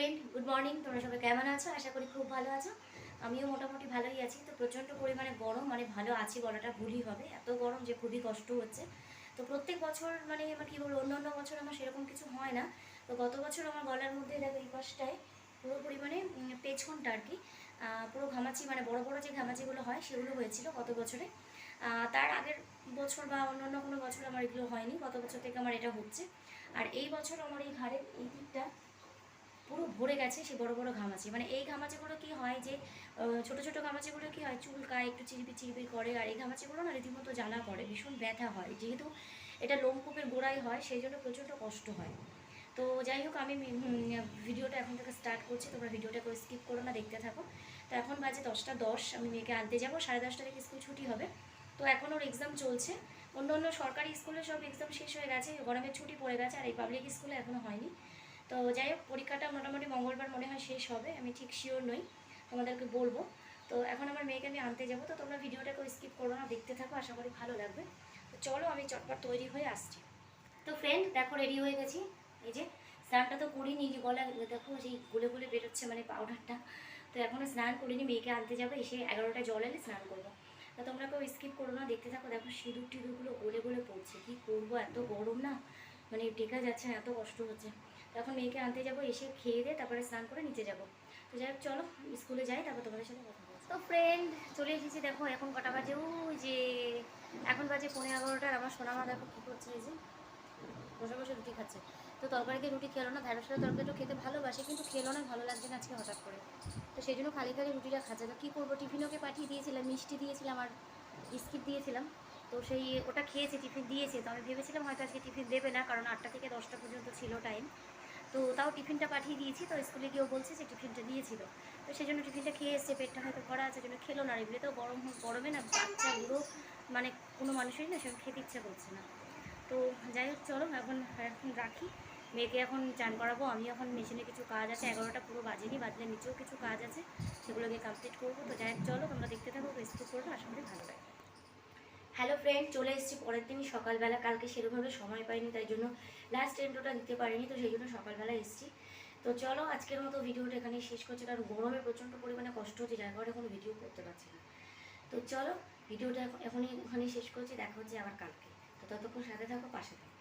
Friend good morning তোমরা সবাই কেমন আছো? আশা করি খুব ভালো আছো। আমিও মোটামুটি ভালোই আছি। তো প্রচণ্ড পরিমাণে গরম মানে ভালো আছি বলাটা ভুলই হবে। এত গরম যে খুবই কষ্ট হচ্ছে। তো প্রত্যেক বছর মানে আমার কী বলব অন্য অন্য বছর আমার সেরকম কিছু হয় না। তো গত বছর আমার গলার মধ্যে দেখো এই পাশটায় পুরো পরিমাণে পেছনটা আর কি পুরো ঘামাচি মানে বড় বড় যে ঘামাচিগুলো হয় সেগুলো হয়েছিল গত বছরে। তার আগের বছর বা অন্য অন্য কোনো বছর আমার এগুলো হয়নি। গত বছর থেকে আমার এটা হচ্ছে। আর এই বছর আমার এই ঘাড়ের এই দিকটা ভরে গেছে, সে বড় বড় ঘামাচি। মানে এই ঘামাচিগুলো কি হয় যে ছোট ছোট ঘামাচিগুলো কি হয় চুলকায় একটু চিরবির চিরবির করে, আর এই ঘামাচিগুলো না রীতিমতো জ্বালা করে, ভীষণ ব্যথা হয়। যেহেতু এটা লোমকূপের গোড়াই হয়, সেই জন্য প্রচণ্ড কষ্ট হয়। তো যাই হোক, আমি ভিডিওটা এখন থেকে স্টার্ট করছি, তোমরা ভিডিওটা করে স্কিপ করো না, দেখতে থাকো। তো এখন বাজে দশটা দশ, আমি মেয়েকে আনতে যাব, সাড়ে দশটা থেকে স্কুল ছুটি হবে। তো এখন ওর এক্সাম চলছে। অন্য অন্য সরকারি স্কুলে সব এক্সাম শেষ হয়ে গেছে, গরমের ছুটি পড়ে গেছে, আর এই পাবলিক স্কুলে এখনও হয়নি। তো যাই হোক, পরীক্ষাটা মোটামুটি মঙ্গলবার মনে হয় শেষ হবে, আমি ঠিক শিওর নই, তোমাদেরকে বলব। তো এখন আমার মেয়েকে আমি আনতে যাব, তো তোমরা ভিডিওটাকে স্কিপ করো না, দেখতে থাকো, আশা করি ভালো লাগবে। তো চলো আমি চটপট তৈরি হয়ে আসছি। তো ফ্রেন্ড দেখো রেডি হয়ে গেছি। এই যে, স্নানটা তো করিনি যে গলা দেখো সেই গুলে গুলে বেরোচ্ছে মানে পাউডারটা তো এখনও স্নান করিনি, মেয়েকে আনতে যাব, এসে এগারোটা জল এলে স্নান করব। তো তোমরা কেউ স্কিপ করো না, দেখতে থাকো, দেখো সিঁদুর টিঁদুরগুলো গলে গলে পড়ছে, কী করব, এত গরম না? মানে টেকা যাচ্ছে না, এত কষ্ট হচ্ছে। তো এখন মেয়েকে আনতে যাব, এসে খেয়ে দিয়ে তারপরে স্নান করে নিচে যাব। তো যাই চলো, স্কুলে যাই, তারপর তোমাদের সাথে কথা বলছি। তো ফ্রেন্ড চলে এসেছি দেখো, এখন কটা বাজে? ওই যে এখন বাজে পনেরো এগারোটার, আমার সোনামা দেখো কী করছে যে, বসে বসে রুটি খাচ্ছে। তো তরকারিতে রুটি খেলো না, ঢ্যাঁড়সের তরকারিটা খেতে ভালোবাসে, কিন্তু খেলো না, ভালো লাগছে না আজকে হঠাৎ করে। তো সেই জন্য খালি খালি রুটিটা খাচ্ছে। তো কী করব টিফিনওকে পাঠিয়ে দিয়েছিলাম, মিষ্টি দিয়েছিলাম আর বিস্কিট দিয়েছিলাম। তো সেই ওটা খেয়েছে, টিফিন দিয়েছে। তো আমি ভেবেছিলাম হয়তো আজকে টিফিন দেবে না, কারণ আটটা থেকে দশটা পর্যন্ত ছিল টাইম তো তাও টিফিনটা পাঠিয়ে দিয়েছি, তো স্কুলে গিয়েও বলছে যে টিফিনটা দিয়েছিল। তো সেই জন্য টিফিনটা খেয়ে এসছে, পেটটা হয়তো ভরা আছে জন্য খেলো না। এগুলো তো গরম গরমে না, বাচ্চাগুলো মানে কোনো মানুষেরই না সেরকম খেতে ইচ্ছে করছে না। তো যাই হোক, চলো এখন এখন রাখি। মেয়েকে এখন চান করাবো, আমি এখন মেশিনে কিছু কাজ আছে, এগারোটা পুরো বাজেনি, বাজলে নিচেও কিছু কাজ আছে, সেগুলোকে কমপ্লিট করব। তো যাই হোক, চলো তোমরা দেখতে থাকো স্কিপ করব লাগে হ্যালো ফ্রেন্ড চলে এসেছি পরের দিন সকালবেলা কালকে সেরকমভাবে সময় পাইনি, তাই জন্য লাস্ট টেন্টোটা দিতে পারিনি, তো সেই জন্য সকালবেলা এসেছি। তো চলো, আজকের মতো ভিডিওটা এখানে শেষ করছে, কারণ গরমে প্রচণ্ড পরিমাণে কষ্ট হচ্ছে, যার কারণে এখন ভিডিও করতে পারছি না। তো চলো, ভিডিওটা এখন- এখনই ওখানে শেষ করছি, দেখা হচ্ছে আবার কালকে। তো ততক্ষণ সাথে থাকো, পাশে থাকো।